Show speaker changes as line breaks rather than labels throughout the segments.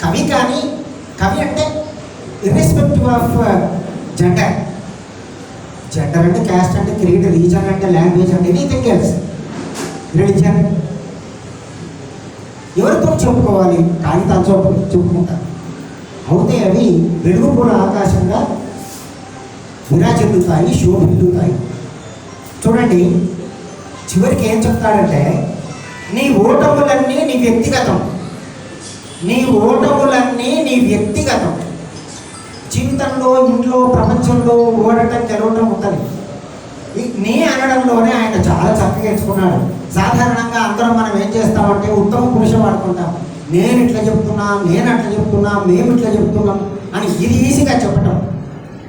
కవి కానీ కవి అంటే ఇర్రెస్పెక్టివ్ ఆఫ్ జెండర్ జెండర్ అంటే క్యాస్ట్ అంటే క్రీడ్ రీజన్ అంటే లాంగ్వేజ్ అంటే ఎనీథింగ్ ఎల్స్ రిలీజన్ ఎవరితో చెప్పుకోవాలి? కాగితాలు చూపు చెప్పుకుంటారు. అవుతే అవి వెలుగుపూల ఆకాశంగా విరాజిల్లుతాయి శోభిల్లుతాయి. చూడండి చివరికి ఏం చెప్తాడంటే నీ ఓటములన్నీ నీ వ్యక్తిగతం. నీ ఓటములన్నీ నీ వ్యక్తిగతం. జీవితంలో ఇంట్లో ప్రపంచంలో ఓడటం గెలవటం ఉంటుంది నీ అనడంలోనే ఆయన చాలా చక్కగా ఎంచుకున్నాడు సాధారణంగా అందరం మనం ఏం చేస్తామంటే ఉత్తమ పురుష వాడుకుంటాం. నేను ఇట్లా చెప్తున్నా నేను అట్లా చెప్తున్నా మేము ఇట్లా చెప్తున్నాం అని ఇది ఈజీగా చెప్పటం.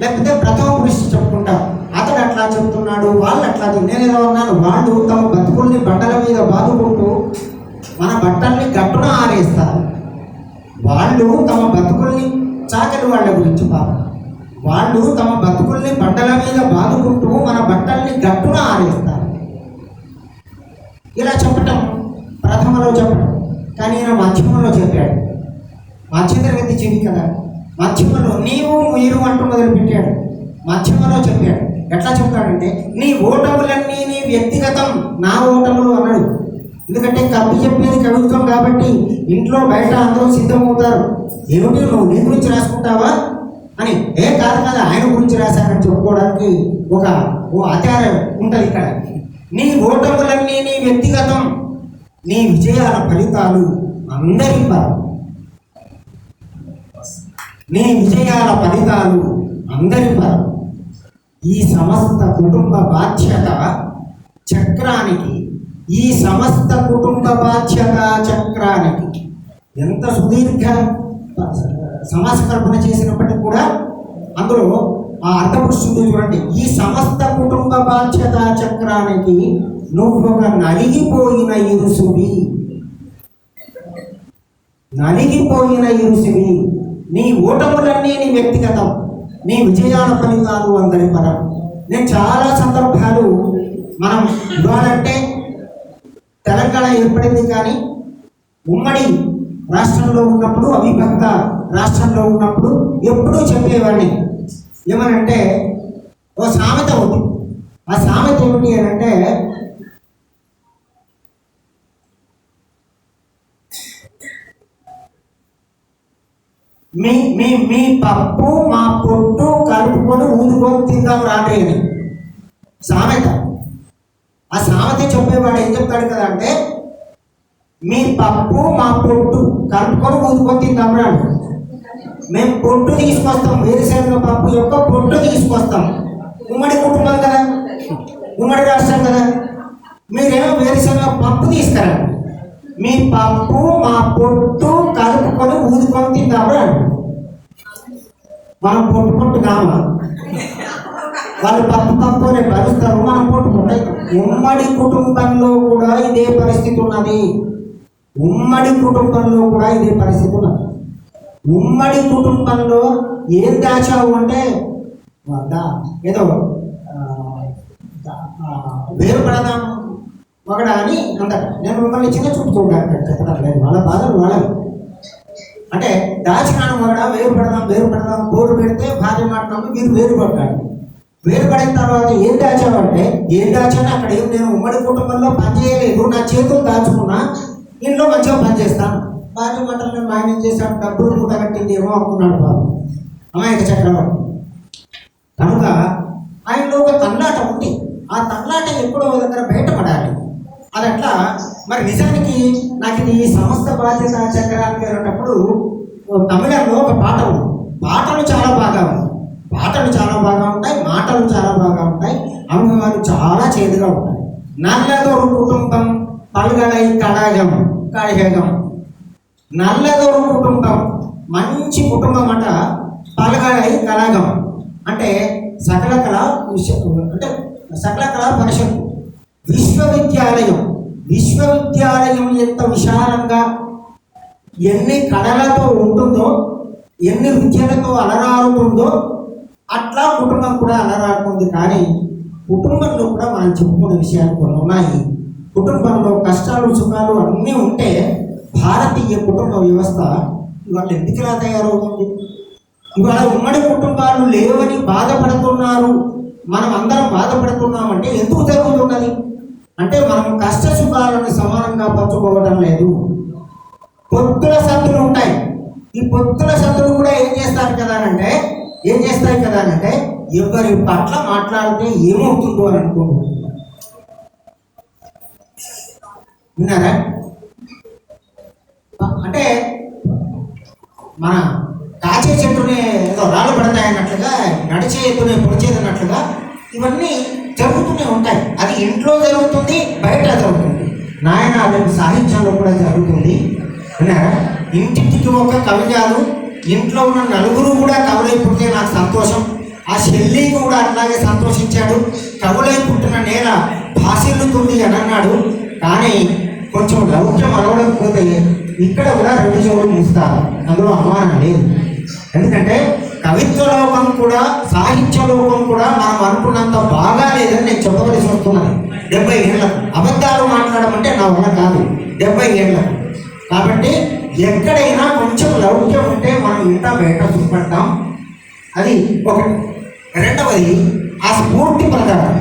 లేకపోతే ప్రథమ పురుష చెప్పుకుంటాం అతడు అట్లా చెప్తున్నాడు వాళ్ళు అట్లా నేను ఏదో అన్నాను వాళ్ళు తమ బతుకుల్ని బట్టల మీద బాదుకుంటూ మన బట్టల్ని గట్టున ఆరేస్తారు. వాళ్ళు తమ బతుకుల్ని చాకలి వాళ్ళ గురించి పాపం. వాళ్ళు తమ బతుకుల్ని బట్టల మీద బాదుకుంటూ మన బట్టల్ని గట్టున ఆరేస్తారు. ఇలా చెప్పటం ప్రథమలో చెప్పటం. కానీ ఈయన మధ్యమంలో చెప్పాడు. మధ్యతరగతి చెవి కదా. మధ్యమలో నీవు మీరు అంటూ మొదలుపెట్టాడు. మధ్యమలో చెప్పాడు. ఎట్లా చెప్తాడంటే నీ ఓటములన్నీ నీ వ్యక్తిగతం నా ఓటములు అన్నాడు. ఎందుకంటే కవి చెప్పేది కవిత్వం కాబట్టి ఇంట్లో బయట అందరూ సిద్ధమవుతారు. ఏమిటి నువ్వు నీ గురించి రాసుకుంటావా? అని ఏ కాదు కదా ఆయన గురించి రాశానని చెప్పుకోవడానికి ఒక ఓ ఆచారం ఉంటుంది ఇక్కడ. నీ ఓటములన్నీ నీ వ్యక్తిగతం నీ విజయాల ఫలితాలు అందరి పరం నీ విజయాల ఫలితాలు అందరి పరం ఈ సమస్త కుటుంబ బాధ్యత చక్రానికి ఈ సమస్త కుటుంబ బాధ్యత చక్రానికి ఎంత సుదీర్ఘ సమాసకల్పన చేసినప్పటికీ కూడా అందులో ఆ అర్థపురుషుడు చూడండి. ఈ సమస్త కుటుంబ బాధ్యత చక్రానికి నువ్వు ఒక నలిగిపోయిన ఇరుసువి. నలిగిపోయిన ఇరుసువి. నీ ఓటములన్నీ నీ వ్యక్తిగతం. నీ విజయాల ఫలితాలు అందరి పరం. నేను చాలా సందర్భాలు మనం ఇవ్వాలంటే కానీ ఉమ్మడి రాష్ట్రంలో ఉన్నప్పుడు అవిభక్త రాష్ట్రంలో ఉన్నప్పుడు ఎప్పుడూ చెప్పేవాడిని. ఏమనంటే ఓ సామెత ఉంది ఆ సామెత ఏమిటి అని అంటే మీ మీ మీ పప్పు మా పొట్టు కలుపుకొని ఊదుకొని తిందాం రాండి అని సామెత. ఆ సామెత చెప్పేవాడు ఏం చెప్తాడు కదా అంటే మీ పప్పు మా పొట్టు కలుపుకొని ఊదుకొని తిందాం మేము పొట్టు తీసుకొస్తాం వేరుశనగ పప్పు యొక్క పొట్టు తీసుకొస్తాం. ఉమ్మడి కుటుంబం కదా ఉమ్మడి రాష్ట్రం కదా. మీరేమో వేరుశనగ పప్పు తీసుకురా మీ పప్పు మా పొట్టు కలుపుకొని ఊదుకొని తిందాం రండి మనం పొట్టు పొట్టు కామా? వాళ్ళు పప్పు పప్పు అనే భరిస్తారు మనం పొట్టు పొట్టు. ఉమ్మడి కుటుంబంలో కూడా ఇదే పరిస్థితి ఉన్నది. ఉమ్మడి కుటుంబంలో కూడా ఇదే పరిస్థితి ఉన్నది. ఉమ్మడి కుటుంబంలో ఏం దాచావు అంటే ఏదో వేరు పడదాం ఒకడ అని అంటారు. నేను మిమ్మల్ని చిన్న చూపు చూడడానికి చెప్పడం లేదు వాళ్ళ బాధలు వాళ్ళవి. అంటే దాచినాను ఒకడా వేరు పడదాం వేరు పెడదాం పెడితే భార్య మాట్లాడు మీరు వేరు పడ్డాడు వేరు పడిన తర్వాత ఏం దాచావంటే ఏం దాచాను అక్కడ ఏం నేను ఉమ్మడి కుటుంబంలో పనిచేయలేదు నా చేతులు దాచుకున్నా ఇంట్లో మంచిగా పని చేస్తాను భార్య మాటలు నేను ఆయన చేశాను డబ్బులు మూట కట్టింది ఏమో అనుకున్నాడు బాబు. అమాయక చక్రవర్తి. కనుక ఆయనలో ఒక తల్లాట ఉంది. ఆ తల్లాట ఎప్పుడో దగ్గర బయటపడాలి. అది అట్లా మరి నిజానికి నాకు ఇది ఈ సమస్త బాధ్యత చక్రానికి వెళ్ళినప్పుడు తమిళంలో ఒక పాట ఉంది. పాటలు చాలా బాగా ఉన్నాయి. పాటలు చాలా బాగా ఉంటాయి మాటలు చాలా బాగా ఉంటాయి అనుభవాలు చాలా చేదుగా ఉంటాయి. నల్లదొరు కుటుంబం పల్గడై కడాగం కడగం నల్లదొరు కుటుంబం మంచి కుటుంబం అంట పలగడై కళాగం అంటే సకల కళ అంటే సకల కళా పరిషత్తు. విశ్వవిద్యాలయం. విశ్వవిద్యాలయం ఎంత విశాలంగా. ఎన్ని కళలతో ఉంటుందో ఎన్ని విద్యలతో అలరారుతుందో అట్లా కుటుంబం కూడా అలరారుతుంది. కానీ కుటుంబంలో కూడా మనం చెప్పుకునే విషయాలు కొన్ని ఉన్నాయి. కుటుంబంలో కష్టాలు సుఖాలు అన్నీ ఉంటే భారతీయ కుటుంబ వ్యవస్థ ఇవాళ ఎందుకు ఇలా తయారవుతుంది? ఇవాళ ఉమ్మడి కుటుంబాలు లేవని బాధపడుతున్నారు. మనం అందరం బాధపడుతున్నామంటే ఎందుకు జరుగుతున్నది? అంటే మనం కష్ట సుఖాలను సమానంగా పంచుకోవడం లేదు. పొత్తుల సత్తులు ఉంటాయి. ఈ పొత్తుల సత్తులు కూడా ఏం చేస్తారు కదా అంటే ఏం చేస్తాయి కదా అంటే ఎవరి పట్ల మాట్లాడితే ఏమవుతుందో అని అనుకుంటున్నాను విన్నారా? అంటే మన కాచే చెట్టునే ఏదో రాళ్ళు పడతాయన్నట్లుగా నడిచే ఎత్తునే పొడిచేదన్నట్లుగా ఇవన్నీ జరుగుతూనే ఉంటాయి. అది ఇంట్లో జరుగుతుంది బయట జరుగుతుంది. నాయన అది సాహిత్యంలో కూడా జరుగుతుంది. విన్నారా? ఇంటింటికి ఒక కవిజాలు ఇంట్లో ఉన్న నలుగురు కూడా కవులై పుడితే నాకు సంతోషం. ఆ శల్లి కూడా అట్లాగే సంతోషించాడు. కవులై పుట్టిన నేల భాషిల్లుతుంది అని అన్నాడు కానీ కొంచెం లౌక్యం అలవడకపోతే ఇక్కడ కూడా రెండు చెవులు మూస్తారు. అందులో అనుమానం లేదు ఎందుకంటే కవిత్వ లోకం కూడా సాహిత్య లోకం కూడా మనం అనుకున్నంత బాగా లేదని నేను చెప్పవలసి వస్తున్నాను డెబ్బై ఏళ్ళకు. అబద్ధాలు మాట్లాడమంటే నా వల్ల కాదు. డెబ్బై ఏళ్ళకు. కాబట్టి ఎక్కడైనా కొంచెం లౌక్యం ఉంటే మనం ఇంట బయట చూపడతాం అది ఒకటి రెండవది ఆ స్ఫూర్తి ప్రకారం